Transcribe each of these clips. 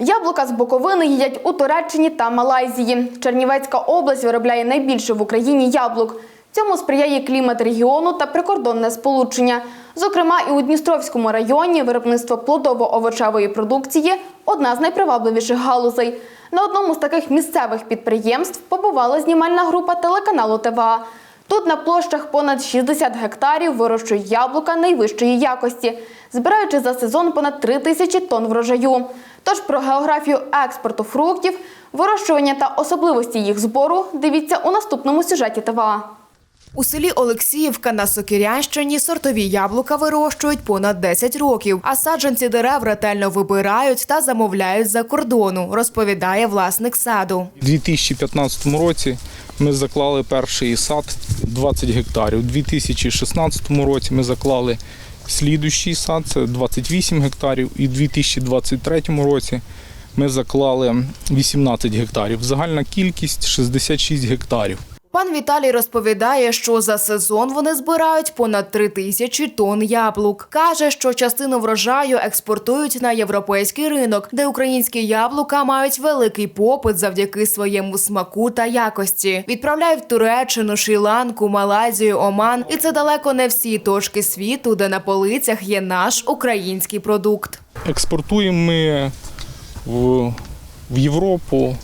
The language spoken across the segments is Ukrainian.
Яблука з Буковини їдять у Туреччині та Малайзії. Чернівецька область виробляє найбільше в Україні яблук. Цьому сприяє клімат регіону та прикордонне сполучення. Зокрема, і у Дністровському районі виробництво плодово-овочевої продукції одна з найпривабливіших галузей. На одному з таких місцевих підприємств побувала знімальна група телеканалу ТВА. Тут на площах понад 60 гектарів вирощують яблука найвищої якості, збираючи за сезон понад 3 тисячі тонн врожаю. Тож про географію експорту фруктів, вирощування та особливості їх збору дивіться у наступному сюжеті ТВА. У селі Олексіївка на Сокирянщині сортові яблука вирощують понад 10 років, а саджанці дерев ретельно вибирають та замовляють за кордону, розповідає власник саду. У 2015 році ми заклали перший сад 20 гектарів. У 2016 році ми заклали слідущий сад, це 28 гектарів. І у 2023 році ми заклали 18 гектарів. Загальна кількість 66 гектарів. Пан Віталій розповідає, що за сезон вони збирають понад 3 тисячі тонн яблук. Каже, що частину врожаю експортують на європейський ринок, де українські яблука мають великий попит завдяки своєму смаку та якості. Відправляють в Туреччину, Шрі-Ланку, Малайзію, Оман. І це далеко не всі точки світу, де на полицях є наш український продукт. Експортуємо ми в Європу,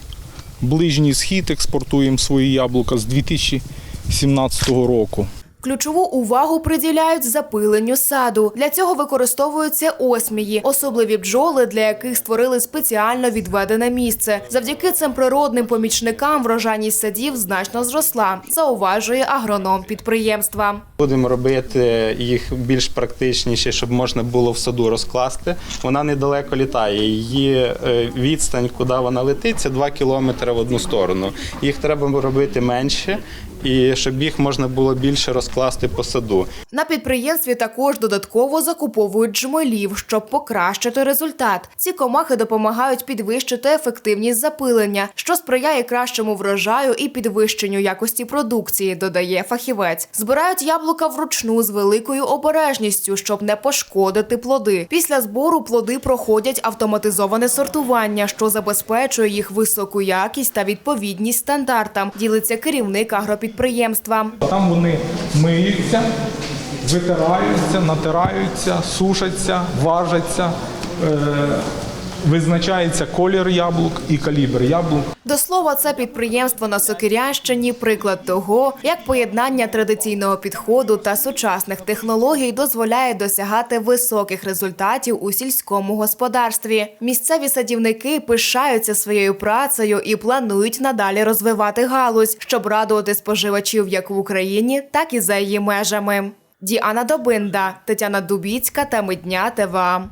Ближній Схід експортуємо свої яблука з 2017 року. Ключову увагу приділяють запиленню саду. Для цього використовуються осмії, особливі бджоли, для яких створили спеціально відведене місце. Завдяки цим природним помічникам врожайність садів значно зросла, зауважує агроном підприємства. Будемо робити їх більш практичніше, щоб можна було в саду розкласти. Вона недалеко літає. Її е, відстань, куди вона летить, це 2 кілометри в одну сторону. Їх треба робити менше, і щоб їх можна було більше розкласти по саду. На підприємстві також додатково закуповують джмелів, щоб покращити результат. Ці комахи допомагають підвищити ефективність запилення, що сприяє кращому врожаю і підвищенню якості продукції, додає фахівець. Збирають яблука вручну з великою обережністю, щоб не пошкодити плоди. Після збору плоди проходять автоматизоване сортування, що забезпечує їх високу якість та відповідність стандартам. Ділиться керівник агропідприємства. Там вони миються, витираються, натираються, сушаться, важаться, е, визначається колір яблук і калібр яблук. До слова, це підприємство на Сокирянщині – приклад того, як поєднання традиційного підходу та сучасних технологій дозволяє досягати високих результатів у сільському господарстві. Місцеві садівники пишаються своєю працею і планують надалі розвивати галузь, щоб радувати споживачів як в Україні, так і за її межами. Діана Добинда, Тетяна Дубіцька та Мидня ТВА.